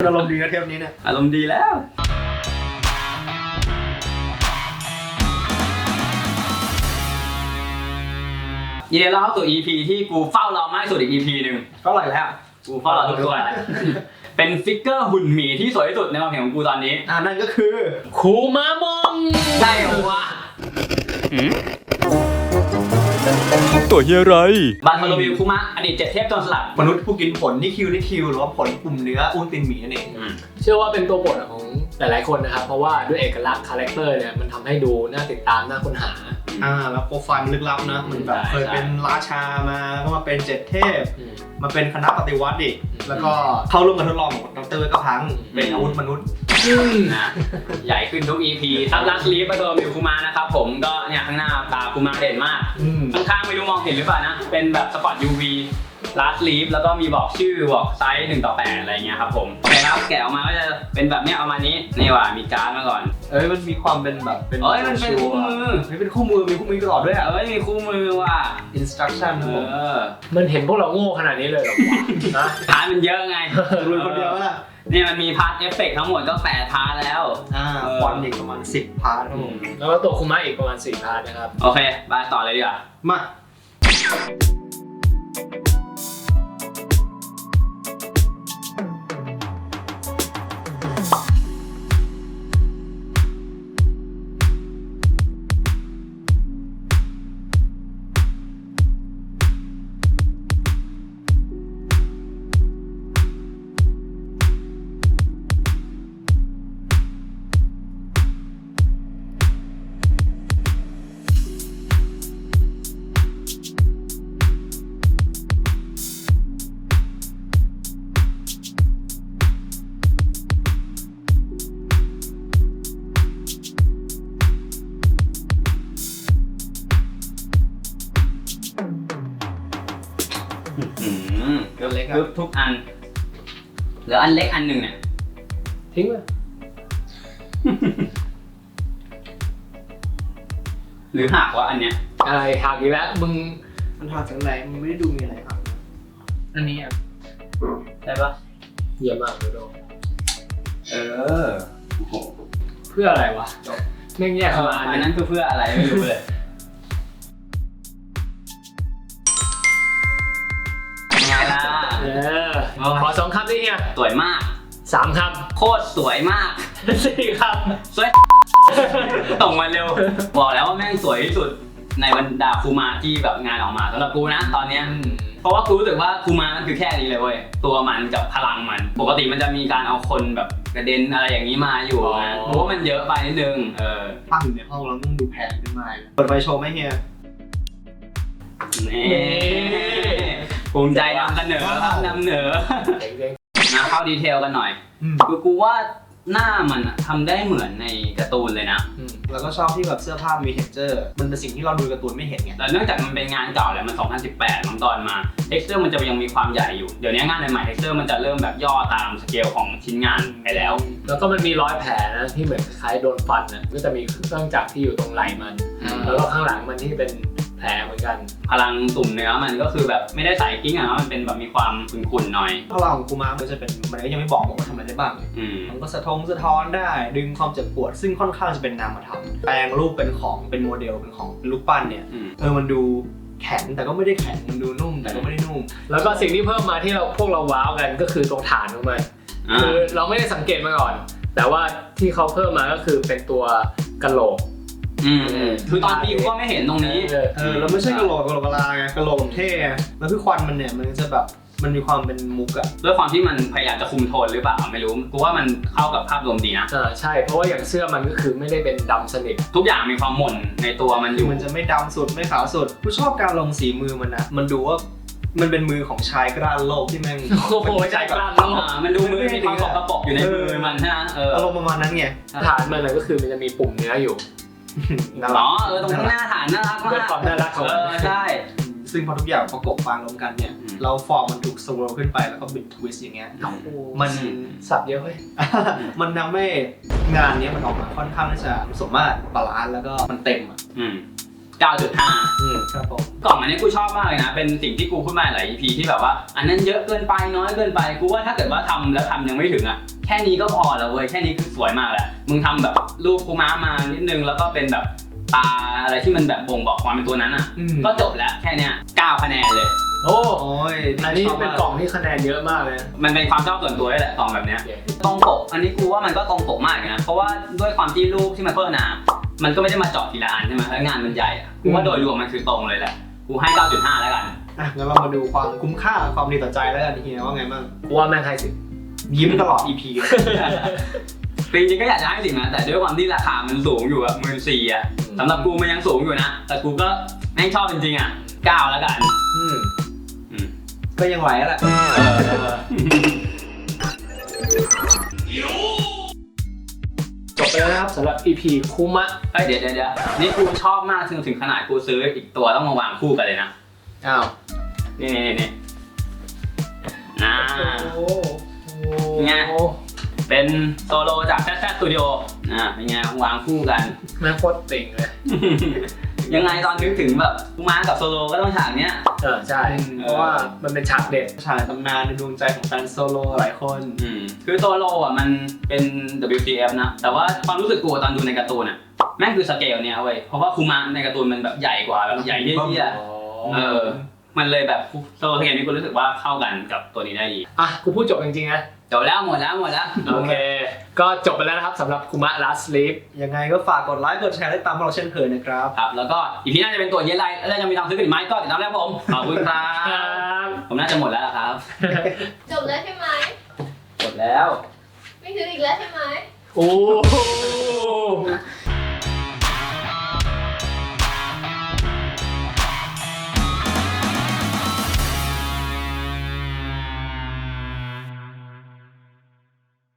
อารมณ์ดีนะเทปนี้เนี่ย อารมณ์ดีแล้ว ยินดีต้อนรับสู่ EP ที่กูเฝ้ารอมากที่สุดอีก EP หนึ่งเท่าไหร่แล้วกูเฝ้ารอทุกตัวเป็นฟิกเกอร์หุ่นหมีที่สวยที่สุดในความเห็นของกูตอนนี้ อ่านั่นก็คือ คูมามองใช่เหรอวะ ตัวเฮียไร บาร์โทโลวิวคุมะอดีตเจ็ดเทพโจรสลัด มนุษย์ผู้กินผลนี่คิวนี่คิวหรือว่าผลกลุ่มเนื้ออุ้นตินหมีนั่นเอง เชื่อว่าเป็นตัวโปรดของหลาย ๆ คนนะครับ เพราะว่าด้วยเอกลักษณ์คาแรคเตอร์เนี่ยมันทำให้ดูน่าติดตามน่าค้นหา อ่าแล้วโปรไฟล์มันลึกลับนะมันแบบใช่เคยเป็นราชามาก็มาเป็นเจ็ดเทพอืมมาเป็นคณะปฏิวัติอีกอืมแล้วก็เข้าร่วมการทดลองของดรเวกพังอืมเป็นอาวุธมนุษย์ นะใหญ่ขึ้นทุก EP ทับลักลีฟบาร์โทโลวิวคุมะนะครับผมก็เนี่ยข้างหน้าตาคุมะเด่นมากอืมข้างๆไม่รู้มองเห็นหรือเปล่านะ เป็นแบบสปอต UV ลาสลีฟแล้วก็มีบอกชื่อบอกไซส์1ต่อ8อะไรเงี้ยครับผมโอเคครับแกะออกมาก็จะเป็นแบบเนี้ยประมาณนี้นี่ว่ามีการ์ดมาก่อน เอ้ยมันมีความเป็นแบบเป็นเอ้ยมันเป็นคู่มือเฮ้ยเป็นคู่มือมีคู่มือตลอดด้วยอะเอ้ยมีคู่มือว่ะ instruction เอนะผมอมันเห็นพวกเราโง่ขนาดนี้เลยเหรอวะนะพาร์ทมันเยอะไงรุนคนเดียวล่ะเนี่ยมันมีพาร์ทเอฟเฟกต์ทั้งหมดก็8พาร์ทแล้ว อ่าเออฟอนต์อีกประมาณ 10 พาร์ทครับผมแล้วก็ตัวคุมะอีกประมาณ4พาร์ทนะครับ โอเคบายต่อเลยดีกว่ามา อืมเรื่องเล็กอะทุกทุกอัน เหลืออันเล็กอันหนึ่งเนี่ย ทิ้งไปหรือหักว่าอันเนี้ย อะไรหักอีกแล้วมึงมันหักจากไหนมันไม่ได้ดูมีอะไรหักนะอันนี้อะใช่ปะเยี่ยมมากเลยโดเออโอ้โหเพื่ออะไรวะแม่งแยกเออมาอัอันนนั้นั้นนคือเพื่ออะไรไม่รู้เลย อขอสองคำดิเนี่ยสวยมาก สามคโคตรสวยมากำ สี่คสวย ส่งมาเร็ว บอกแล้วว่าแม่งสวยที่สุดในบรรดาคูมาที่แบบงานออกมาสำหรับกูนะตอนเนี้ยำ เพราะว่ากูรู้สึกว่าคูมามันคือแค่นี้เลยเว้ย ตัวมันกับพลังมัน ปกติมันจะมีการเอาคนแบบกระเด็นอะไรอย่างนี้มาอยู่นะเพราะว่ามันเยอะไปนิดนึง เออตั้งอยู่ในห้องเราต้องดูแผนขึ้นมาเลยเปิดไฟโชว์ไหมเฮีย นี่ ภูมิใจนำเสนอครับนำเหนอเจ๋งมาเข้าดีเทลกันหน่อยคือกูว่าหน้ามันอะทำได้เหมือนในการ์ตูนเลยนะๆอืมแล้วก็ชอบที่แบบเสื้อผ้ามีเท็กเจอร์ มันเป็นสิ่งที่เราดูการ์ตูนไม่เห็นไงแต่เนื่องจากมันเป็นงานเก่าแหละมัน 2018มันตอนมา t e x t u r e มันจะยังมีความใหญ่อยู่ เดี๋ยวนี้งานใหม่ๆ t e x t u r e มันจะเริ่มแบบย่อตามสเกลของชิ้นงานไปแล้ว แล้วก็มันมีรอยแผลนะที่เหมือนคล้ายๆโดนฟันนะก็จะมีเครื่องจักรที่อยู่ตรงไหล่มัน แล้วก็ข้างหลังมันที่เป็น แผลเหมือนกัน พลังตุ่มเนื้อมันก็คือแบบไม่ได้ใส่กิ้งอะมันเป็นแบบมีความขุ่นๆหน่อย พลังของกูมามันจะเป็นมันก็ยังไม่บอกว่าทำอะไรได้บ้าง อืม มันก็สะท้องสะท้อนได้ ดึงความเจ็บปวด ซึ่งค่อนข้างจะเป็นนามธรรมแปลงรูปเป็นของเป็นโมเดลเป็นของเป็นรูปปั้นเนี่ยอืม เออมันดูแข็งแต่ก็ไม่ได้แข็งมันดูนุ่มแต่ก็ไม่ได้นุ่ม แล้วก็สิ่งที่เพิ่มมาที่เราพวกเราว้าวกันก็คือตรงฐานของมัน อ่าคือเราไม่ได้สังเกตมาก่อน แต่ว่าที่เขาเพิ่มมาก็คือเป็นตัวกะโหลก อืมอืมคือตอนพี่ก็ไม่เห็นตรงนี้เออเออแล้วไม่ใช่กระโหลกกระโหลกกะลาไงกระโหลกแบบเท่ไงแล้วคือควันมันเนี่ยมันจะแบบมันมีความเป็นมุกอะด้วยความที่มันพยายามจะคุมโทนหรือเปล่าไม่รู้กูว่ามันเข้ากับภาพรวมดีนะอ่าใช่เพราะว่าอย่างเสื้อมันก็คือไม่ได้เป็นดำสนิททุกอย่างมีความหม่นในตัวมันอคือยู่มันจะไม่ดำสุดไม่ขาวสุดกูชอบการลงสีมือมันนะมันดูว่ามันเป็นมือของชายกล้านโลกที่แม่งโอ้โหใจกล้าโลกอ่ามันดูมือมีความสกปรกอยู่ในมือมันใช่ไหมเอออารมณ์ประมาณนั้นไงฐานมันนะก็คือมันจะมีปุ่มเนื้ออยู่ น่าอ๋รัอกเออตรงข้างหน้าฐานน่ารักเพื่อมากความน่ารักของเอมัน อใช่ ซึ่งพอทุกอย่างประกบฟางรวมกันเนี่ย อืม เราฟอร์มมันถูกสโลว์ขึ้นไปแล้วก็บิดทวิสต์อย่างเงี้ย มัน สับเยอะเว้ย มันทำให้งานเนี้ยมันออกมาค่อนข้างที่จะสมมาตรบาลานซ์แล้วก็มันเต็มอะอืม9.5อืมครับผมกล่องอันนี้กูชอบมากเลยนะ เป็นสิ่งที่กูพูดมาหลาย EP ที่แบบว่า อันนั้นเยอะเกินไปน้อยเกินไป กูว่าถ้าเกิดว่าทำแล้วทำยังไม่ถึงอะ แค่นี้ก็พอแล้วเว้ยแค่นี้คือสวยมากแล้วมึงทำแบบรูปกูม้ามานิดนึงแล้วก็เป็นแบบตาอะไรที่มันแบบบ่งบอกความเป็นตัวนั้นอะอืมก็จบแล้วแค่เนี้ย9คะแนนเลยโอ้โอ้ยอันนี้ชบเป็นมากล่องที่คะแนนเยอะมากเลยนะมันเป็นความชอบส่วนตัวด้วยแหละกล่องแบบเนี้ยโอเคตรงปก อันนี้กูว่ามันก็ตรงปกมากนะ เพราะว่าด้วยความที่รูปที่มันเพิ่มหนา มันก็ไม่ได้มาเจาะทีละอันใช่ไหมแล้วงานมันใหญ่อะกูว่าโดยรวมมันคือตรงเลยแหละ กูให้ 9.5 แล้วกัน อะงั้นเรามาดูความคุ้มค่าความดีต่อใจแล้วกันเฮียว่าไงบ้างกูว่าแม่งใครสิ ยิ้มตลอด EP เลยจริงๆก็อยากจะให้สิ่งนั้นแต่ด้วยความที่ราคามันสูงอยู่แบบหมื่นสี่อะสำหรับกูมันยังสูงอยู่นะ แต่กูก็แม่งชอบจริงๆอะเก้าแล้วกันอืมอืมก็ยังไหวแหละจบไปแล้วนะครับสำหรับ EP คุมะเอ้ยเดี๋ยวเดี๋ยวเดี๋ยวนี่กูชอบมากถึงถึงขนาดกูซื้ออีกตัวต้องมาวางคู่กันเลยนะ อ้าว นี่นี่นี่นี่อ่าโอ้ ไง เป็นโซโลจากแซสตูดิโออ่าเป็นไงวางคู่กัน แม่งโคตรติ่งเลย ยังไงตอนนึกถึงแบบกูมากับโซโลก็ต้องฉากเนี้ย เออใช่ เพราะว่ามันเป็นฉากเด็ดชายตำนานในดวงใจของแฟนโซโลหลายคน อืมคือโซโลอะมันเป็น WCF นะ แต่ว่าความรู้สึกกูตอนดูในการ์ตูนอะแม่งคือสเกลเนี้ยเว้ย เพราะว่าคูมาในการ์ตูนมันแบบใหญ่กว่าแบบใหญ่เยี่ยๆเออ มันเลยแบบโซโลสเกลนี้กูรู้สึกว่าเข้ากันกับตัวนี้ได้ดีอะกูพูดจบจริงๆนะ จบแล้วหมดแล้วหมดแล้ว โอเค ก็จบไปแล้วนะครับสำหรับคุมะ last sleep ยังไงก็ฝากกดไลค์กดแชร์ได้ตามพวกเราเช่นเคยนะครับ ครับแล้วก็อีพีหน้าจะเป็นตัวเยลไลแล้วจะมีทำซื้อกันอีกไหมก็ติดตามได้ครับผมขอบคุณครัครับบผมน่าจะหมดแล้วล่ะครับ จบแล้วใช่ไหมหมดแล้ว ไม่ซื้ออีกแล้วใช่ไหม โอ้